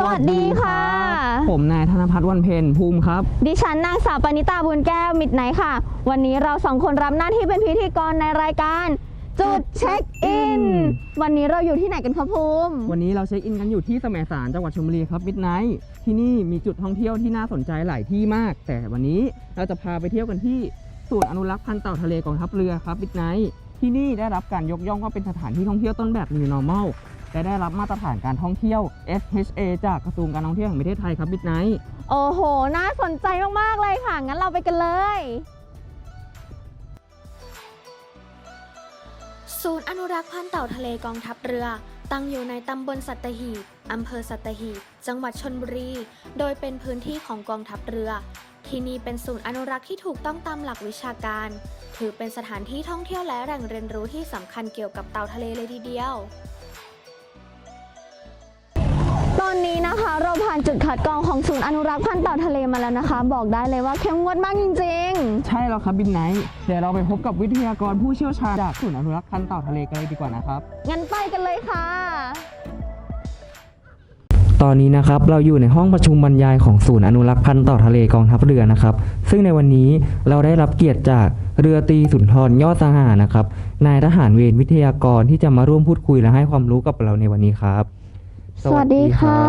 สวัสดีค่ะ ผมนายธนพัฒน์วันเพ็ญภูมิครับ ดิฉันนางสาวปณิตาบุญแก้วมิดไนท์ค่ะ วันนี้เราสองคนรับหน้าที่เป็นพิธีกรในรายการ จุดเช็คอิน วันนี้เราอยู่ที่ไหนกันคะภูมิ วันนี้เราเช็คอินกันอยู่ที่สมสารจังหวัดชลบุรีครับมิดไนท์ที่นี่มีจุดท่องเที่ยวที่น่าสนใจหลายที่มาก แต่วันนี้เราจะพาไปเที่ยวกันที่ศูนย์อนุรักษ์พันธุ์เต่าทะเลกองทัพเรือครับมิดไนท์ที่นี่ได้รับการยกย่องว่าเป็นสถานที่ท่องเที่ยวต้นแบบ New Normal และได้รับมาตรฐานการท่องเที่ยว SHA จากกระทรวงการท่องเที่ยวแห่งประเทศไทยครับมิดไนท์โอ้โห น่าสนใจมาก ๆ เลยค่ะ งั้นเราไปกันเลย ศูนย์อนุรักษ์พันธุ์เต่าทะเลกองทัพเรือ ตั้งอยู่ในตำบลสัตหีบอำเภอสัตหีบ จังหวัดชนบุรี โดยเป็นพื้นที่ของกองทัพเรือ ที่นี่เป็นศูนย์อนุรักษ์ที่ถูกต้องตามหลักวิชาการ ถือเป็นสถานที่ท่องเที่ยวและแหล่งเรียนรู้ที่สำคัญเกี่ยวกับเต่าทะเลเลยทีเดียวาผ่านจุดคัดกรองของศูนย์อนุรักษ์พันธุ์เต่าทะเลมาแล้วนะคะ บอกได้เลยว่าเข้มงวดมากจริงๆ ใช่แล้วครับมิดไนท์เดี๋ยวเราไปพบกับวิทยากรผู้เชี่ยวชาญจากศูนย์อนุรักษ์พันธุ์เต่าทะเลกันเลยดีกว่านะครับ งั้นไปกันเลยค่ะ ตอนนี้นะครับเราอยู่ในห้องประชุมบรรยายของศูนย์อนุรักษ์พันธุ์เต่าทะเลกองทัพเรือนะครับ ซึ่งในวันนี้เราได้รับเกียรติจากเรือตรีสุนทรยอดสง่านะครับนายทหารเวรวิทยากรที่จะมาร่วมพูดคุยและให้ความรู้กับเราในวันนี้ครับ สวัสดีค่ะ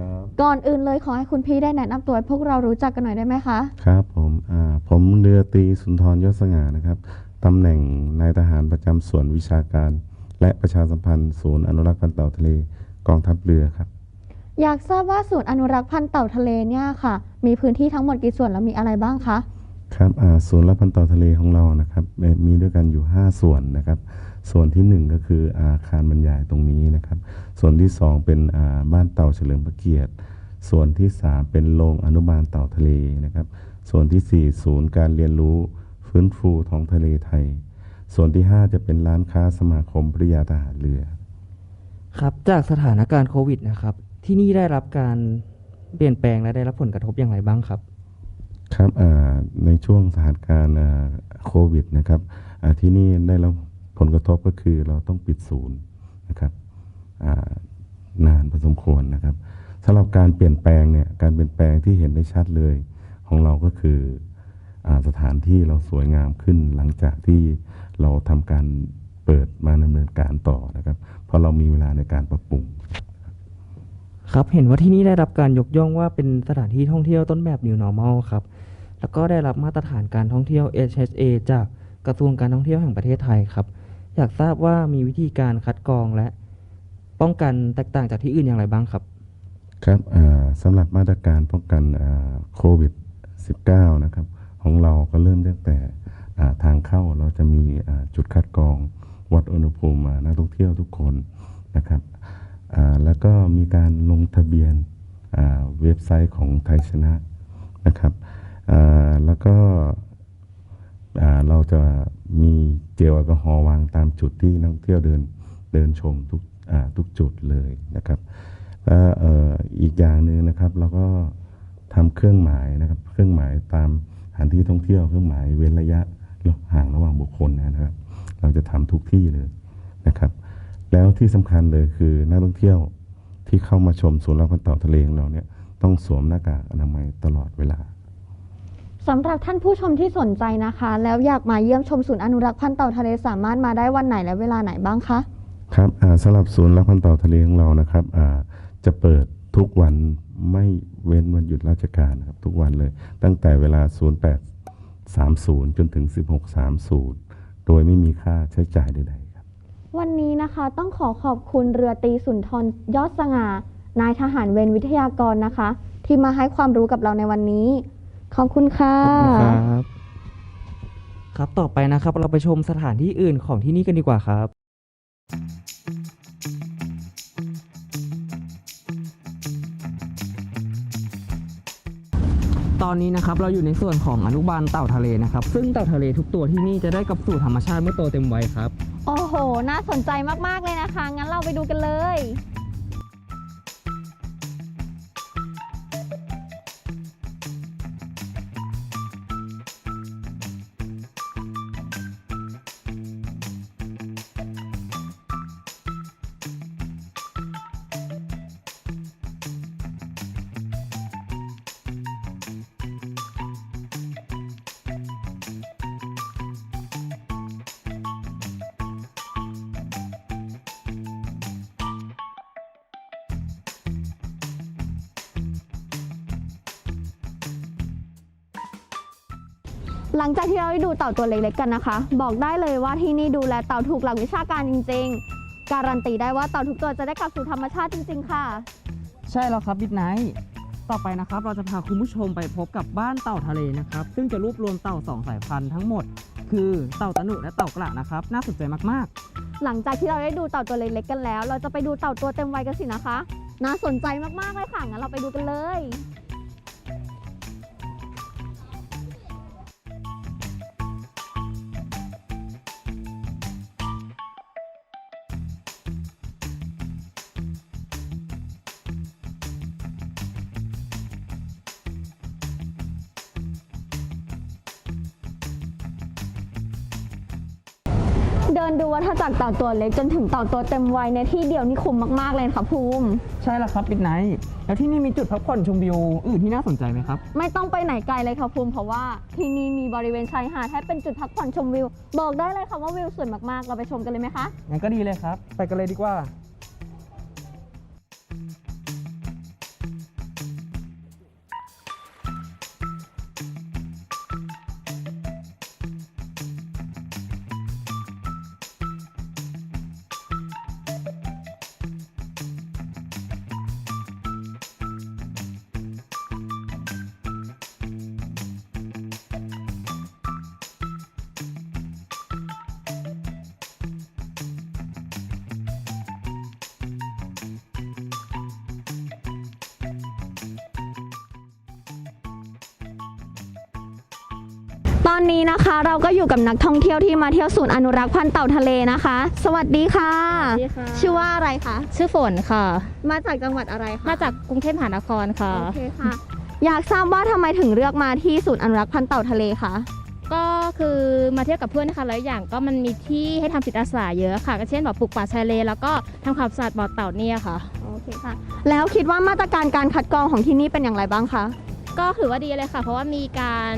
ครับก่อนอื่นเลยขอให้คุณพี่ได้แนะนำตัวให้พวกเรารู้จักกันหน่อยได้ไหมคะ ครับผมอ่าผมเรือตรีสุนทรยศสง่านะครับตำแหน่งนายทหารประจำส่วนวิชาการ และประชาสัมพันธ์ศูนย์อนุรักษ์พันธุ์เต่าทะเลกองทัพเรือครับ อยากทราบว่าศูนย์อนุรักษ์พันธุ์เต่าทะเลเนี่ยค่ะ มีพื้นที่ทั้งหมดกี่ส่วนแล้วมีอะไรบ้างคะ ครับอ่าศูนย์รับพันธุ์ต่าทะเลของเรานะครับมีด้วยกันอยู่ 5 ส่วนนะครับ ส่วนที่ 1 ก็คืออาคารบรรยายตรงนี้นะครับ ส่วนที่ 2 เป็นบ้านเต่าเฉลิมพระเกียรติ ส่วนที่ 3 เป็นโรงอนุบาลเต่าทะเลนะครับ ส่วนทีสี่4 ศูนย์การเรียนรู้ฟื้นฟูท้องทะเลไทย ส่วนที่ 5 จะเป็นร้านค้าสมาคมพระยาทหารเรือ ครับจากสถานการณ์โควิดนะครับที่นี่ได้รับการเปลี่ยนแปลงและได้รับผลกระทบอย่างไรบ้างครับ ครับอ่าในช่วงสถานการณ์โควิดนะครับอ่าที่นี่ได้รับผลกระทบก็คือเราต้องปิดศูนย์นะครับอ่านานพอสมควรนะครับสำหรับการเปลี่ยนแปลงเนี่ยการเปลี่ยนแปลงที่เห็นได้ชัดเลยของเราก็คืออาสถานที่เราสวยงามขึ้นหลังจากที่เราทำการเปิดมาดำเนินการต่อนะครับ เพราะเรามีเวลาในการปรับปรุง ครับเห็นว่าที่นี่ได้รับการยกย่องว่าเป็นสถานที่ท่องเที่ยวต้นแบบ New Normal ครับแล้วก็ได้รับมาตรฐานการท่องเที่ยว HHA จากกระทรวงการท่องเที่ยวแห่งประเทศไทยครับ อยากทราบว่ามีวิธีการคัดกรองและป้องกันแตกต่างจากที่อื่นอย่างไรบ้างครับ ครับสำหรับมาตรการป้องกันโควิด -19 นะครับของเราก็เริ่มตั้งแต่ทางเข้าเราจะมีจุดคัดกรองวัดอุณหภูมิอ่านักท่องเที่ยวทุกคนนะครับ แล้วก็มีการลงทะเบียนเว็บไซต์ของไทยชนะนะครับแล้วก็เราจะมีเจลแอลกอฮอล์วางตามจุดที่นักท่องเที่ยวเดินเดินชมทุกทุกจุดเลยนะครับแล้วอ,อ,อีกอย่างหนึ่งนะครับเราก็ทำเครื่องหมายนะครับเครื่องหมายตามสถานที่ท่องเที่ยวเครื่องหมายเว้นระยะห่างระหว่างบุคคลนะครับ เราจะทำทุกที่เลยนะครับ แล้วที่สำคัญเลยคือนักท่องเที่ยวที่เข้ามาชมศูนย์รับพันธุ์เต่าทะเลของเราเนี่ยต้องสวมหน้ากากอนามัยตลอดเวลาสำหรับท่านผู้ชมที่สนใจนะคะ แล้วอยากมาเยี่ยมชมศูนย์อนุรักษ์พันธุ์เต่าทะเลสามารถมาได้วันไหนและเวลาไหนบ้างคะครับอ่าสำหรับศูนย์รับพันธุ์เต่าทะเลของเรานะครับอ่าจะเปิดทุกวันไม่เว้นวันหยุดราชการนะครับทุกวันเลย ตั้งแต่เวลา 0830 จนถึง 1630 โดยไม่มีค่าใช้จ่ายใดๆครับ วันนี้นะคะต้องขอขอบคุณเรือตรีสุนทรยอดสง่า นายทหารเวรวิทยากรนะคะ ที่มาให้ความรู้กับเราในวันนี้ ขอบคุณค่ะ ครับ ครับต่อไปนะครับเราไปชมสถานที่อื่นของที่นี่กันดีกว่าครับ ตอนนี้นะครับเราอยู่ในส่วนของอนุบาลเต่าทะเลนะครับ ซึ่งเต่าทะเลทุกตัวที่นี่จะได้กลับสู่ธรรมชาติเมื่อโตเต็มวัยครับ โอ้โห น่าสนใจมาก ๆ เลยนะคะ งั้นเราไปดูกันเลย หลังจากที่เราได้ดูเต่าตัวเล็กๆกันนะคะ บอกได้เลยว่าที่นี่ดูแลเต่าถูกหลักวิชาการจริง ๆ การันตีได้ว่าเต่าทุกตัวจะได้กลับสู่ธรรมชาติจริง ๆ ค่ะ ใช่แล้วครับมิดไนท์ต่อไปนะครับเราจะพาคุณผู้ชมไปพบกับบ้านเต่าทะเลนะครับ ซึ่งจะรวบรวมเต่าสองสายพันธุ์ทั้งหมด คือเต่าตะหนุและเต่ากระนะครับ น่าสนใจมากๆหลังจากที่เราได้ดูเต่าตัวเล็กๆกันแล้ว เราจะไปดูเต่าตัวเต็มวัยกันสินะคะ น่าสนใจมากๆเลยค่ะงั้นเราไปดูกันเลย เดินดูวัฏจักรเต่าตัวเล็กจนถึงเต่าตัวเต็มวัยในที่เดียวนี่คุ้มมากๆเลยค่ะภูมิ ใช่แล้วครับมิดไนท์แล้วที่นี่มีจุดพักผ่อนชมวิวอื่นที่น่าสนใจไหมครับ ไม่ต้องไปไหนไกลเลยค่ะภูมิเพราะว่าที่นี่มีบริเวณชายหาดให้เป็นจุดพักผ่อนชมวิว บอกได้เลยค่ะว่าวิวสวยมากๆ เราไปชมกันเลยไหมคะงั้นก็ดีเลยครับ ไปกันเลยดีกว่า ตอนนี้นะคะเราก็อยู่กับนักท่องเที่ยวที่มาเที่ยวศูนย์อนุรักษ์พันธุ์เต่าทะเลนะคะ สวัสดีค่ะ สวัสดีค่ะ ชื่อว่าอะไรคะ ชื่อฝนค่ะ มาจากจังหวัดอะไรคะมาจากกรุงเทพมหานครค่ะ โอเคค่ะ อยากทราบว่าทำไมถึงเลือกมาที่ศูนย์อนุรักษ์พันธุ์เต่าทะเลคะ ก็คือมาเที่ยวกับเพื่อนนะคะแล้วอย่างก็มันมีที่ให้ทำจิตอาสาเยอะค่ะก็เช่นแบบปลูกป่าชายเลนแล้วก็ทำความสะอาดบ่อเต่าเนี่ยค่ะ โอเคค่ะ แล้วคิดว่ามาตรการการคัดกรองของที่นี่เป็นอย่างไรบ้างคะ ก็ถือว่าดีเลยค่ะ เพราะว่ามีการ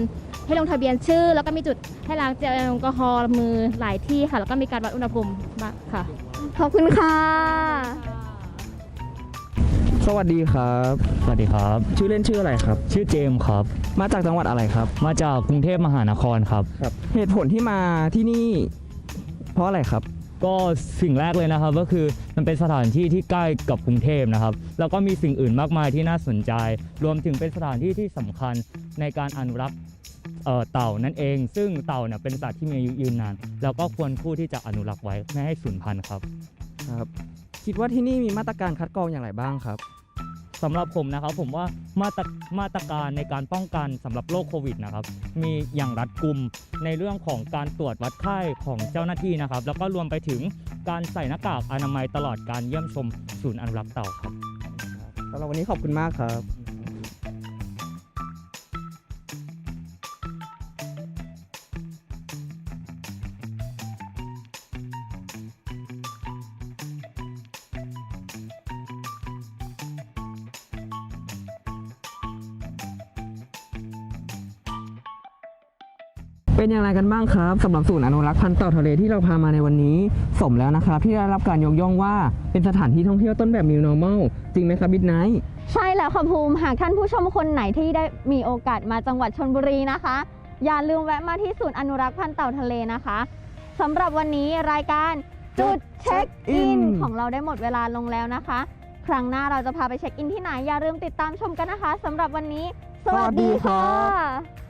ให้ลงทะเบียนชื่อ แล้วก็มีจุดให้ล้างเจลแอลกอฮอล์มือหลายที่ค่ะ แล้วก็มีการวัดอุณหภูมิบ้างค่ะ ขอบคุณค่ะ สวัสดีครับ สวัสดีครับ ชื่อเล่นชื่ออะไรครับ ชื่อเจมส์ครับ มาจากจังหวัดอะไรครับ มาจากกรุงเทพมหานครครับ ครับ เหตุผลที่มาที่นี่ เพราะอะไรครับ ก็สิ่งแรกเลยนะครับก็คือมันเป็นสถานที่ที่ใกล้กับกรุงเทพนะครับ แล้วก็มีสิ่งอื่นมากมายที่น่าสนใจ รวมถึงเป็นสถานที่ที่สำคัญในการอนุรักษ์ เอ่อเต่านั่นเอง ซึ่งเต่าเนี่ยเป็นสัตว์ที่มีอายุยืนนาน แล้วก็ควรคู่ที่จะอนุรักษ์ไว้ไม่ให้สูญพันธุ์ครับ ครับ คิดว่าที่นี่มีมาตรการคัดกรองอย่างไรบ้างครับสำหรับผมนะครับผมว่ามาตรมาตรการในการป้องกันสำหรับโรคโควิดนะครับ มีอย่างรัดกุมในเรื่องของการตรวจวัดไข้ของเจ้าหน้าที่นะครับ แล้วก็รวมไปถึงการใส่หน้ากากอนามัยตลอดการเยี่ยมชมศูนย์อนุรักษ์เต่าครับสำหรับวันนี้ขอบคุณมากครับ เป็นอย่างไรกันบ้างครับสำหรับศูนย์อนุรักษ์พันธุ์เต่าทะเลที่เราพามาในวันนี้ สมแล้วนะครับ ที่ได้รับการยกย่องว่าเป็นสถานที่ท่องเที่ยวต้นแบบ New Normal จริงไหมครับบิ๊กไนท์ใช่แล้วค่ะภูมิหากท่านผู้ชมคนไหนที่ได้มีโอกาสมาจังหวัดชนบุรีนะคะ อย่าลืมแวะมาที่ศูนย์อนุรักษ์พันธุ์เต่าทะเลนะคะสำหรับวันนี้รายการจุดเช็คอินของเราได้หมดเวลาลงแล้วนะคะ ครั้งหน้าเราจะพาไปเช็คอินที่ไหนอย่าลืมติดตามชมกันนะคะสำหรับวันนี้ สวัสดีสวัสดีครัค่ะบ